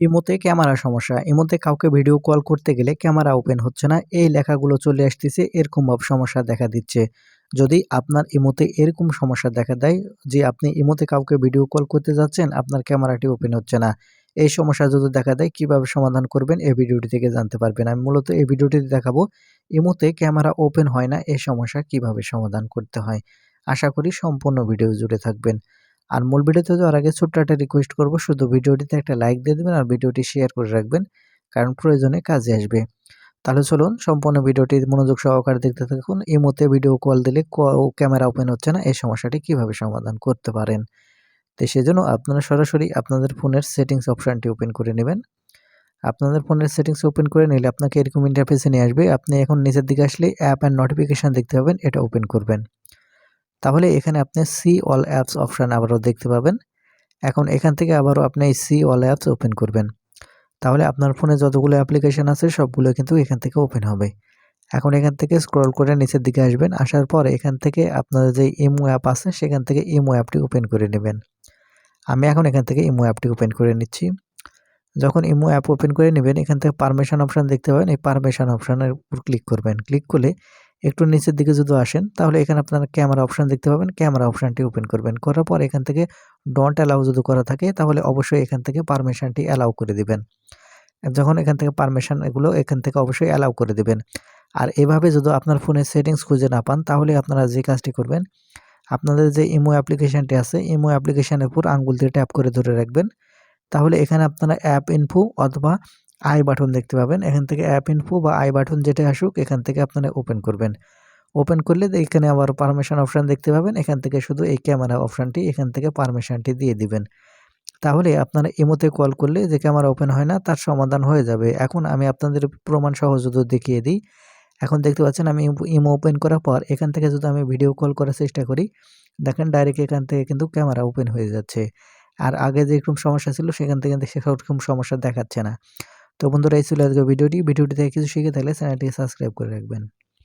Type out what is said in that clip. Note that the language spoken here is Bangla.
ইমোতে ক্যামেরা সমস্যা। ইমোতে কাউকে ভিডিও কল করতে গেলে ক্যামেরা ওপেন হচ্ছে না। এই লেখাগুলো চলে আসতেছে, এরকম ভাবে সমস্যা দেখা দিচ্ছে। যদি আপনার ইমোতে এরকম সমস্যা দেখা দেয় যে আপনি ইমোতে কাউকে ভিডিও কল করতে যাচ্ছেন, আপনার ক্যামেরাটি ওপেন হচ্ছে না। এই সমস্যা যদি দেখা দেয়, কীভাবে সমাধান করবেন? এই ভিডিওটি থেকে জানতে পারবেন। আমি মূলত এই ভিডিওটিতে দেখাবো, ইমোতে ক্যামেরা ওপেন হয় না, এই সমস্যা কীভাবে সমাধান করতে হয়? আশা করি সম্পূর্ণ ভিডিও জুড়ে থাকবেন। আর মূল ভিডিওতে যাওয়ার আগে ছোট্ট একটা রিকোয়েস্ট করব, শুধু ভিডিওটিতে একটা লাইক দিয়ে দেবেন আর ভিডিওটি শেয়ার করে রাখবেন, কারণ প্রয়োজনে কাজে আসবে। তাহলে চলুন, সম্পূর্ণ ভিডিওটি মনোযোগ সহকারে দেখতে থাকুন। এই মধ্যে ভিডিও কল দিলে ক্যামেরা ওপেন হচ্ছে না, এই সমস্যাটি কীভাবে সমাধান করতে পারেন? তো সেজন্য আপনারা সরাসরি আপনাদের ফোনের সেটিংস অপশানটি ওপেন করে নেবেন। আপনাদের ফোনের সেটিংস ওপেন করে নিলে আপনাকে এরকম ইন্টারফেসে নিয়ে আসবে। আপনি এখন নিচের দিকে আসলে অ্যাপ অ্যান্ড নোটিফিকেশান দেখতে পাবেন, এটা ওপেন করবেন। তাহলে এখানে আপনি সি অল অ্যাপস অপশান আবারও দেখতে পাবেন। এখন এখান থেকে আবারও আপনি এই সি অল অ্যাপস ওপেন করবেন। তাহলে আপনার ফোনে যতগুলো অ্যাপ্লিকেশান আছে, সবগুলো কিন্তু এখান থেকে ওপেন হবে। এখন এখান থেকে স্ক্রল করে নিচের দিকে আসবেন। আসার পর এখান থেকে আপনাদের যে ইমো অ্যাপ আছে, সেখান থেকে ইমো অ্যাপটি ওপেন করে নেবেন। আমি এখন এখান থেকে ইমো অ্যাপটি ওপেন করে নিচ্ছি। যখন ইমো অ্যাপ ওপেন করে নেবেন, এখান থেকে পারমিশন অপশান দেখতে পাবেন। এই পারমিশন অপশানের উপর ক্লিক করবেন। ক্লিক করলে একটু নিচের দিকে যদি আসেন, তাহলে এখানে আপনারা ক্যামেরা অপশান দেখতে পাবেন। ক্যামেরা অপশানটি ওপেন করবেন। করার পর এখান থেকে ডন্ট অ্যালাউ যদি করা থাকে, তাহলে অবশ্যই এখান থেকে পারমিশনটি অ্যালাউ করে দিবেন। যখন এখান থেকে পারমিশন এগুলো এখান থেকে অবশ্যই অ্যালাউ করে দেবেন। আর এভাবে যদি আপনার ফোনের সেটিংস খুঁজে না পান, তাহলে আপনারা যে কাজটি করবেন, আপনাদের যে ইমো অ্যাপ্লিকেশানটি আছে ইমো অ্যাপ্লিকেশানের উপর আঙ্গুল দিয়ে ট্যাপ করে ধরে রাখবেন। তাহলে এখানে আপনারা অ্যাপ ইনফো অথবা আই বাটন দেখতে পাবেন। এখান থেকে অ্যাপ ইনফো বা আই বাটন যেটা আসুক, এখান থেকে আপনারা ওপেন করবেন। ওপেন করলে এখানে আবার পারমিশন অপশান দেখতে পাবেন। এখান থেকে শুধু এই ক্যামেরা অপশানটি এখান থেকে পারমিশনটি দিয়ে দিবেন। তাহলে আপনারা ইমোতে কল করলে যে ক্যামেরা ওপেন হয় না, তার সমাধান হয়ে যাবে। এখন আমি আপনাদের প্রমাণ সহ যদি দেখিয়ে দিই। এখন দেখতে পাচ্ছেন আমি ইমো ওপেন করার পর, এখান থেকে যদি আমি ভিডিও কল করার চেষ্টা করি, দেখেন ডাইরেক্ট এখান থেকে কিন্তু ক্যামেরা ওপেন হয়ে যাচ্ছে। আর আগে যেরকম সমস্যা ছিল, সেখান থেকে কিন্তু সেরকম সমস্যা দেখাচ্ছে না। তো বন্ধুরা, এই ছিল আজকে ভিডিওটি। ভিডিওটি থেকে কিছু শিখে থাকলে চ্যানেলটিকে সাবস্ক্রাইব করে রাখবেন।